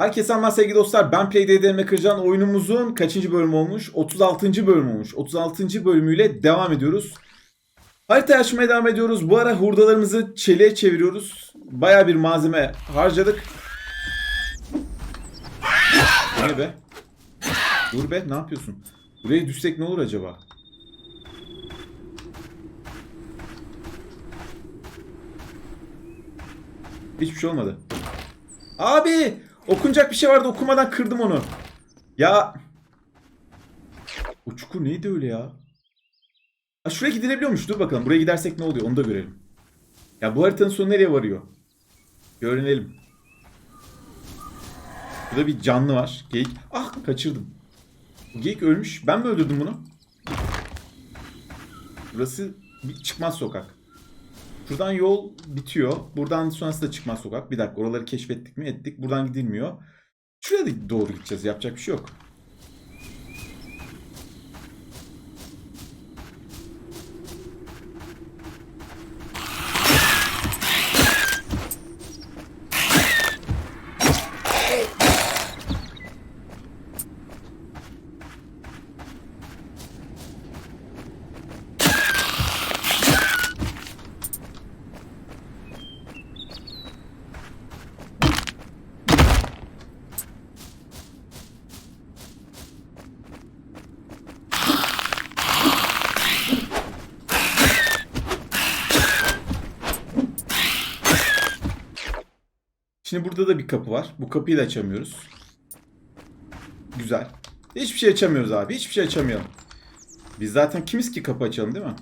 Herkese selamlar sevgili dostlar. Ben PlayDDM Kırcan oyunumuzun kaçıncı bölümü olmuş? 36. bölüm olmuş. 36. bölümüyle devam ediyoruz. Harita açmaya devam ediyoruz. Bu ara hurdalarımızı çeliğe çeviriyoruz. Baya bir malzeme harcadık. Ne be? Dur be ne yapıyorsun? Buraya düşsek ne olur acaba? Hiçbir şey olmadı. Abi! Okunacak bir şey vardı okumadan kırdım onu. Ya. O çukur neydi öyle ya? Ha, şuraya gidilebiliyormuş. Dur bakalım. Buraya gidersek ne oluyor? Onu da görelim. Ya bu haritanın sonu nereye varıyor? Bir. Burada bir canlı var. Geyik. Ah kaçırdım. Bu geyik ölmüş. Ben mi öldürdüm bunu? Burası bir çıkmaz sokak. Şuradan yol bitiyor. Buradan sonrası da çıkmaz sokak. Bir dakika oraları keşfettik mi? Ettik. Buradan gidilmiyor. Şuraya doğru gideceğiz. Yapacak bir şey yok. Şimdi burada da bir kapı var. Bu kapıyı da açamıyoruz. Güzel. Hiçbir şey açamıyoruz abi. Hiçbir şey açamayalım. Biz zaten kimiz ki kapı açalım değil mi?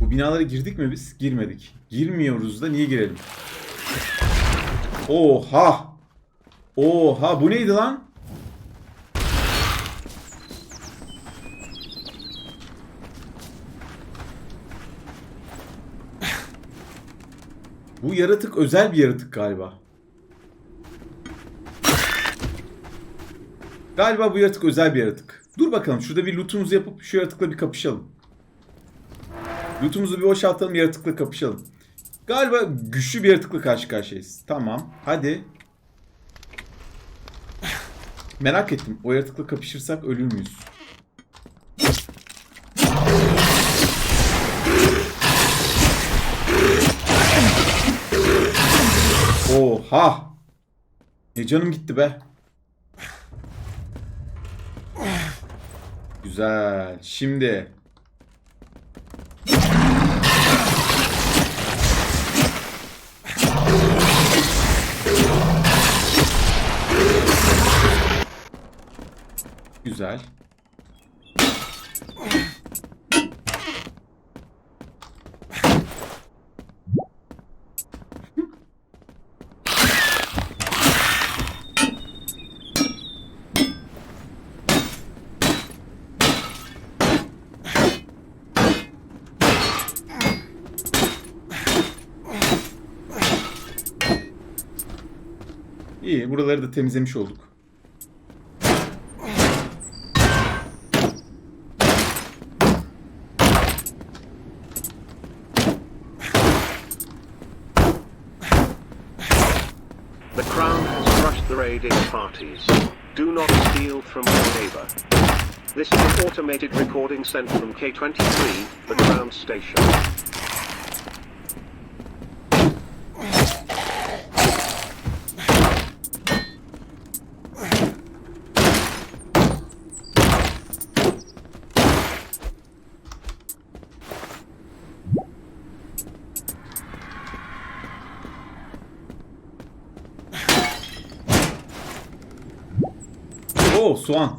Bu binalara girdik mi biz? Girmedik. Girmiyoruz da niye girelim? Oha! Oha bu neydi lan? Bu yaratık özel bir yaratık galiba. Galiba bu yaratık özel bir yaratık. Dur bakalım şurada bir lootumuzu yapıp şu yaratıkla bir kapışalım. Lootumuzu bir boşaltalım yaratıkla kapışalım. Galiba güçlü bir yaratıkla karşı karşıyayız. Tamam. Hadi. Merak ettim. O yaratıkla kapışırsak ölür müyüz? Oha! E canım gitti be. Güzel. Şimdi. Güzel. Buraları da temizlemiş olduk. The Crown has crushed the raiding parties. Do not steal from your neighbor. This is an automated recording sent from K23, the Crown station. Oo, soğan.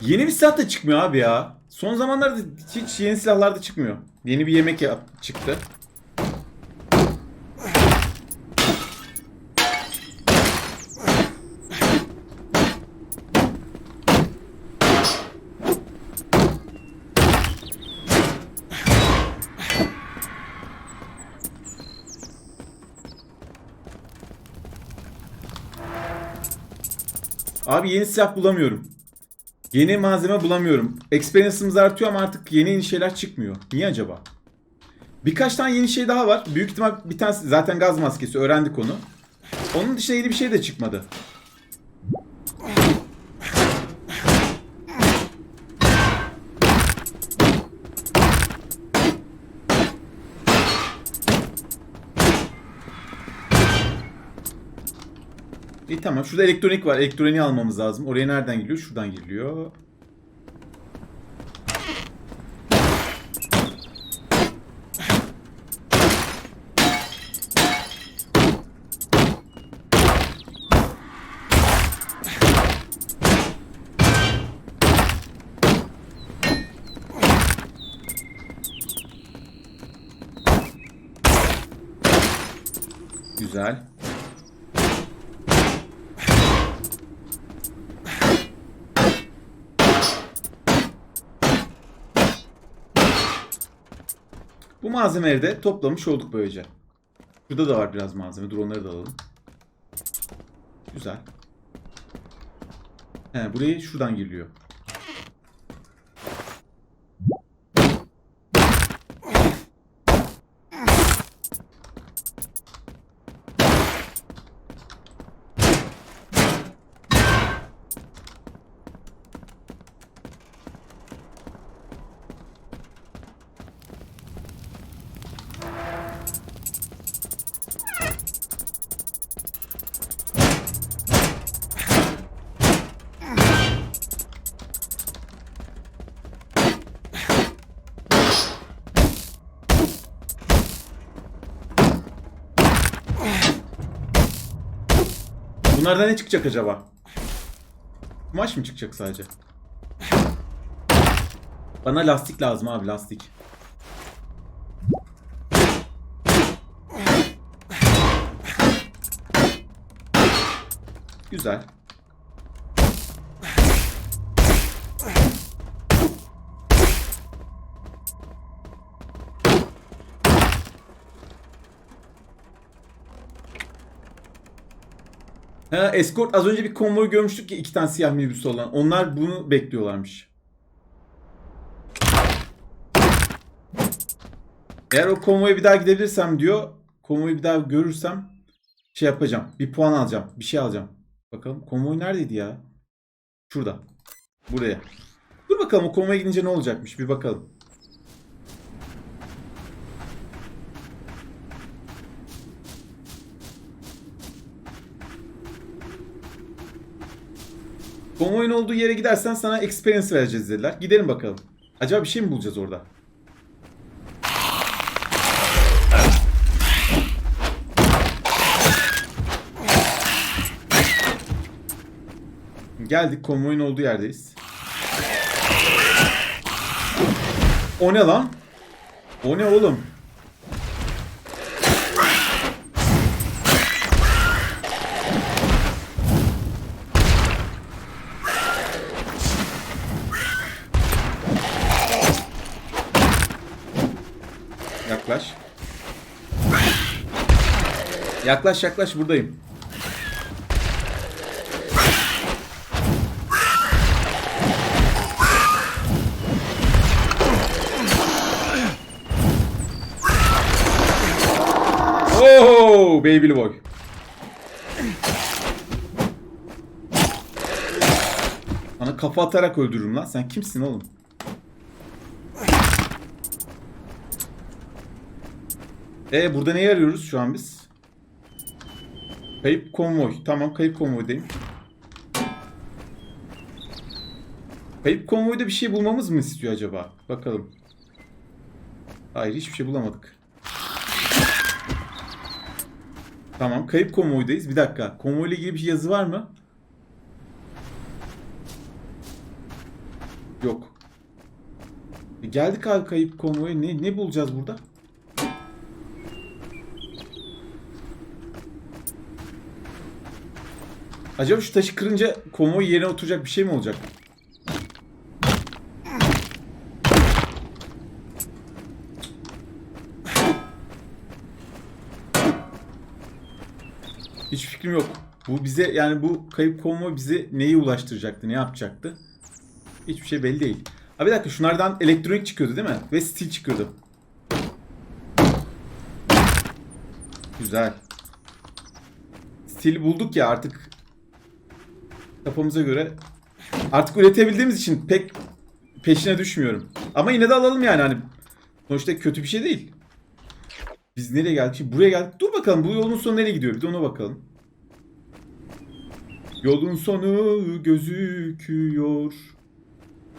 Yeni bir silah da çıkmıyor abi ya. Son zamanlarda hiç yeni silahlar da çıkmıyor. Yeni bir yemek yap çıktı. Abi yeni silah bulamıyorum. Yeni malzeme bulamıyorum. Experience'ımız artıyor ama artık yeni yeni şeyler çıkmıyor. Niye acaba? Birkaç tane yeni şey daha var. Büyük ihtimal bir tanesi zaten gaz maskesi öğrendik onu. Onun dışında yeni bir şey de çıkmadı. İyi tamam. Şurada elektronik var. Elektroniği almamız lazım. Oraya nereden geliyor? Şuradan geliyor. Güzel. Bu malzemeleri de toplamış olduk böylece. Burada da var biraz malzeme. Dur onları da alalım. Güzel. He, buraya şuradan geliyor. Bunlardan ne çıkacak acaba? Kumaş mı çıkacak sadece? Bana lastik lazım abi lastik. Güzel. Ha, escort az önce bir konvoy görmüştük ya iki tane siyah minibüs olan. Onlar bunu bekliyorlarmış. Eğer o konvoya bir daha gidebilirsem diyor. Konvoyu bir daha görürsem şey yapacağım. Bir puan alacağım. Bir şey alacağım. Bakalım konvoy neredeydi ya? Şurada. Buraya. Dur bakalım o konvoya gidince ne olacakmış bir bakalım. Konvoyun olduğu yere gidersen sana experience vereceğiz dediler. Gidelim bakalım. Acaba bir şey mi bulacağız orada? Geldik konvoyun olduğu yerdeyiz. O ne lan? O ne oğlum? Yaklaş yaklaş buradayım. Oh baby boy. Bana kafa atarak öldürürüm lan. Sen kimsin oğlum? E burada neyi arıyoruz şu an biz? Kayıp konvoy. Tamam kayıp konvoydayım. Kayıp konvoyda bir şey bulmamız mı istiyor acaba? Bakalım. Hayır hiçbir şey bulamadık. Tamam kayıp konvoydayız. Bir dakika. Konvoyla ilgili bir yazı var mı? Yok. E geldik abi kayıp konvoya. Ne, ne bulacağız burada? Acaba şu taşı kırınca konvoy yerine oturacak bir şey mi olacak? Hiç fikrim yok. Bu bize yani bu kayıp konvoy bizi neye ulaştıracaktı, ne yapacaktı? Hiçbir şey belli değil. Ha bir dakika şunlardan elektronik çıkıyordu değil mi? Ve stil çıkıyordu. Güzel. Stil bulduk ya artık kafamıza göre artık üretebildiğimiz için pek peşine düşmüyorum. Ama yine de alalım yani hani sonuçta kötü bir şey değil. Biz nereye geldik? Şimdi buraya geldik. Dur bakalım bu yolun sonu nereye gidiyor? Bir de ona bakalım. Yolun sonu gözüküyor.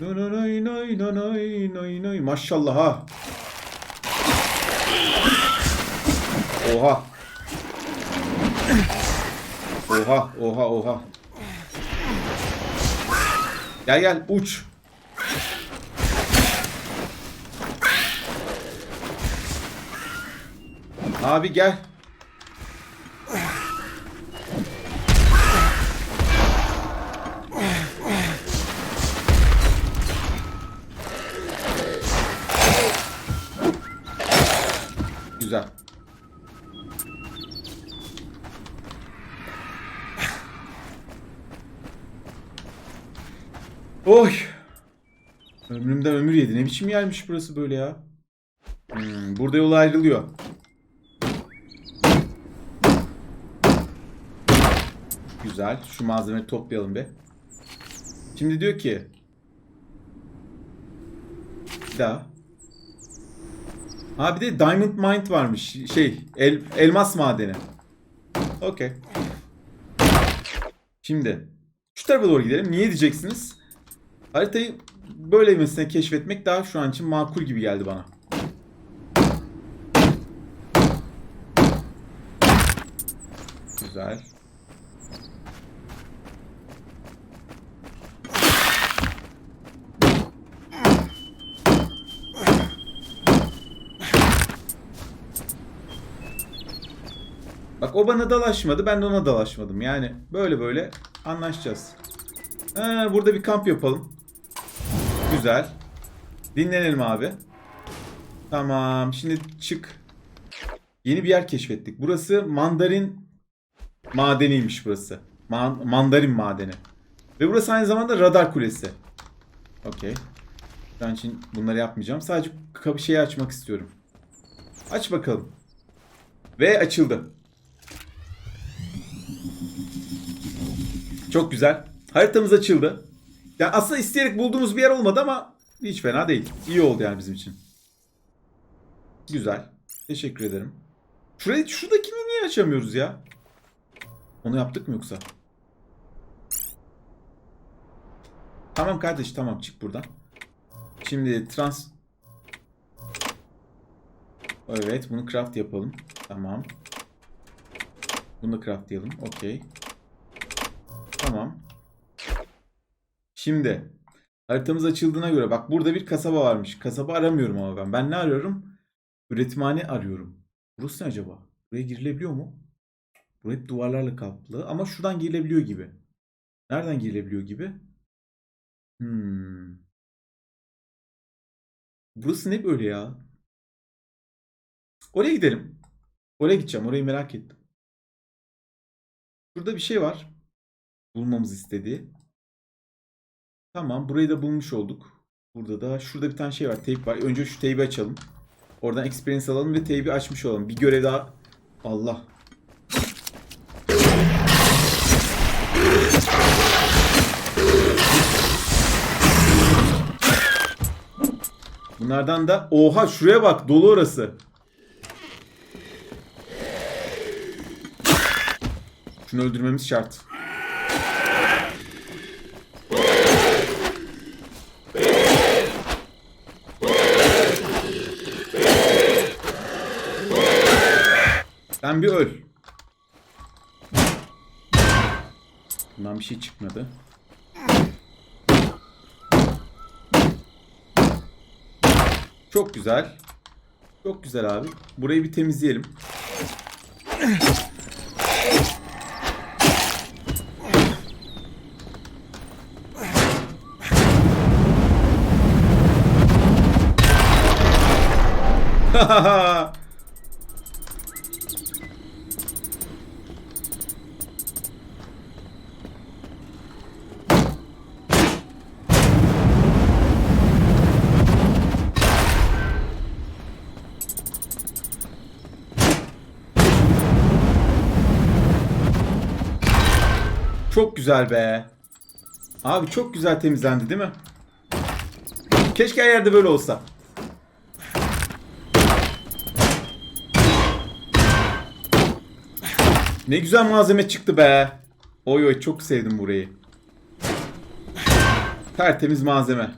Nanay nay nanay nay nay. Maşallah ha. Oha. Oha oha oha. Gel gel uç. Abi gel. Biçim yermiş burası böyle ya. Hmm, burada yol ayrılıyor. Güzel. Şu malzemeyi toplayalım be. Şimdi diyor ki bir daha. Ha bir de Diamond Mine varmış. Şey, el, elmas madeni. Okey. Şimdi şu tarafa doğru gidelim. Niye diyeceksiniz? Haritayı böyle mesela keşfetmek daha şu an için makul gibi geldi bana. Güzel. Bak o bana dalaşmadı, ben de ona dalaşmadım. Yani böyle böyle anlaşacağız. Ha, burada bir kamp yapalım. Güzel. Dinlenelim abi. Tamam, şimdi çık. Yeni bir yer keşfettik. Burası mandarin madeniymiş burası. Man- mandarin madeni. Ve burası aynı zamanda radar kulesi. Okey. Şu an için bunları yapmayacağım. Sadece kapı şeyi açmak istiyorum. Aç bakalım. Ve açıldı. Çok güzel. Haritamız açıldı. Yani aslında isteyerek bulduğumuz bir yer olmadı ama hiç fena değil. İyi oldu yani bizim için. Güzel. Teşekkür ederim. Şurayı, şuradakini niye açamıyoruz ya? Onu yaptık mı yoksa? Tamam kardeş tamam çık buradan. Şimdi trans... Evet bunu craft yapalım. Tamam. Bunu da craftlayalım. Okey. Tamam. Şimdi haritamız açıldığına göre bak burada bir kasaba varmış. Kasaba aramıyorum ama ben. Ben ne arıyorum? Üretimhane arıyorum. Burası ne acaba? Buraya girilebiliyor mu? Bu hep duvarlarla kaplı ama şuradan girilebiliyor gibi. Nereden girilebiliyor gibi? Hmm. Burası ne böyle ya? Oraya gidelim. Oraya gideceğim. Orayı merak ettim. Şurada bir şey var. Bulmamız istediği. Tamam. Burayı da bulmuş olduk. Burada da şurada bir tane şey var. Teyp var. Önce şu teybi açalım. Oradan experience alalım ve teybi açmış olalım. Bir görev daha. Allah. Bunlardan da oha şuraya bak dolu orası. Şunu öldürmemiz şart. Sen bir öl. Bundan bir şey çıkmadı. Çok güzel. Çok güzel abi. Burayı bir temizleyelim. Çok güzel be. Abi çok güzel temizlendi değil mi? Keşke her yerde böyle olsa. Ne güzel malzeme çıktı be. Oy oy çok sevdim burayı. Tertemiz malzeme.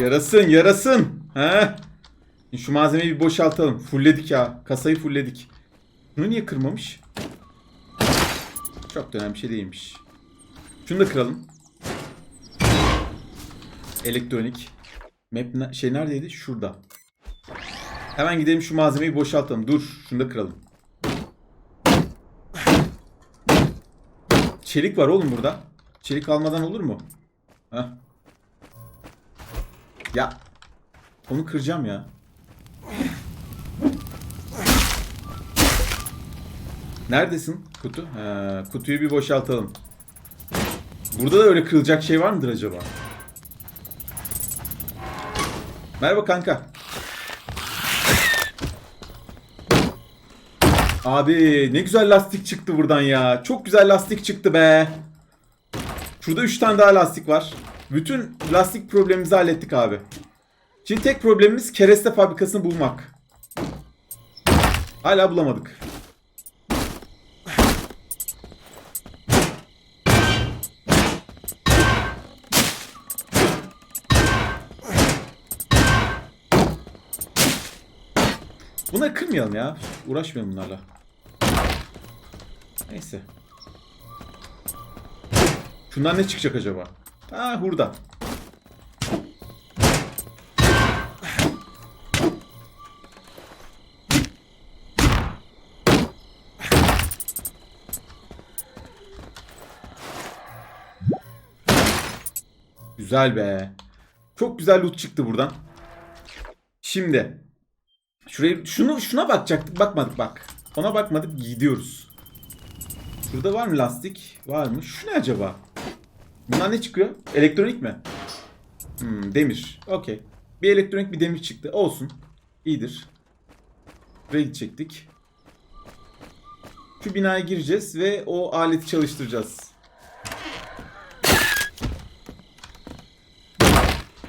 Yarasın yarasın. He? Şu malzemeyi bir boşaltalım. Fullledik ya. Kasayı fullledik. Bunu niye kırmamış? Çok da önemli bir şey değilmiş. Şunu da kıralım. Elektronik. Map ne- şey neredeydi? Şurada. Hemen gidelim şu malzemeyi boşaltalım. Dur. Şunu da kıralım. Çelik var oğlum burada. Çelik almadan olur mu? Heh. Ya. Onu kıracağım ya. Neredesin kutu? He, kutuyu bir boşaltalım. Burada da öyle kırılacak şey var mıdır acaba? Merhaba kanka. Abi ne güzel lastik çıktı buradan ya. Çok güzel lastik çıktı be. Şurada 3 tane daha lastik var. Bütün lastik problemimizi hallettik abi. Şimdi tek problemimiz kereste fabrikasını bulmak. Hala bulamadık. Bunları kırmayalım ya. Uğraşmayalım bunlarla. Neyse. Şundan ne çıkacak acaba? Ha hurda. Güzel be. Çok güzel loot çıktı buradan. Şimdi şuraya şunu şuna bakacaktık. Bakmadık bak. Ona bakmadık. Gidiyoruz. Şurada var mı lastik? Var mı? Şu ne acaba? Bunlar ne çıkıyor? Elektronik mi? Hmm, demir. Okey. Bir elektronik bir demir çıktı. Olsun. İyidir. Buraya gidecektik. Şu binaya gireceğiz ve o aleti çalıştıracağız.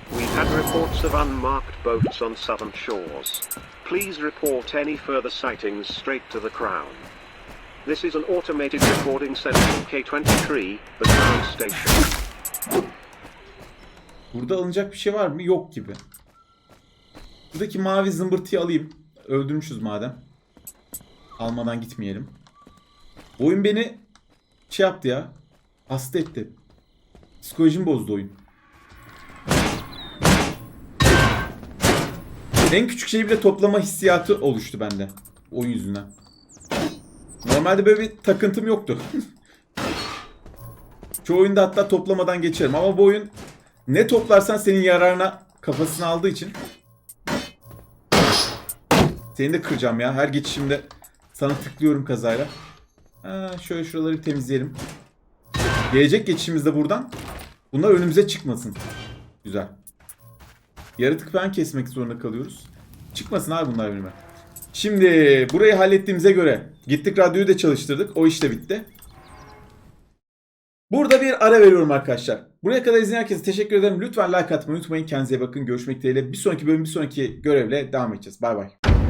We had reports of unmarked boats on southern shores. Please report any further sightings straight to the Crown. This is an automated recording center K23, the Crown Station. Burada alınacak bir şey var mı? Yok gibi. Buradaki mavi zımbırtıyı alayım. Öldürmüşüz madem. Almadan gitmeyelim. Oyun beni şey yaptı ya. Hasta etti. Psikolojimi bozdu oyun. En küçük şeyi bile toplama hissiyatı oluştu bende. Oyun yüzünden. Normalde böyle bir takıntım yoktu. Çoğu oyunda hatta toplamadan geçerim ama bu oyun ne toplarsan senin yararına kafasını aldığı için seni de kıracağım ya. Her geçişimde sana tıklıyorum kazayla. Ha, şöyle şuraları bir temizleyelim. Gelecek geçişimizde buradan bunlar önümüze çıkmasın. Güzel. Yaratık falan kesmek zorunda kalıyoruz. Çıkmasın abi bunlar önüme. Şimdi burayı hallettiğimize göre gittik radyoyu da çalıştırdık. O iş de bitti. Burada bir ara veriyorum arkadaşlar. Buraya kadar izleyen herkese teşekkür ederim. Lütfen like atmayı unutmayın. Kendinize bakın. Görüşmek dileğiyle. Bir sonraki bölüm bir sonraki görevle devam edeceğiz. Bay bay.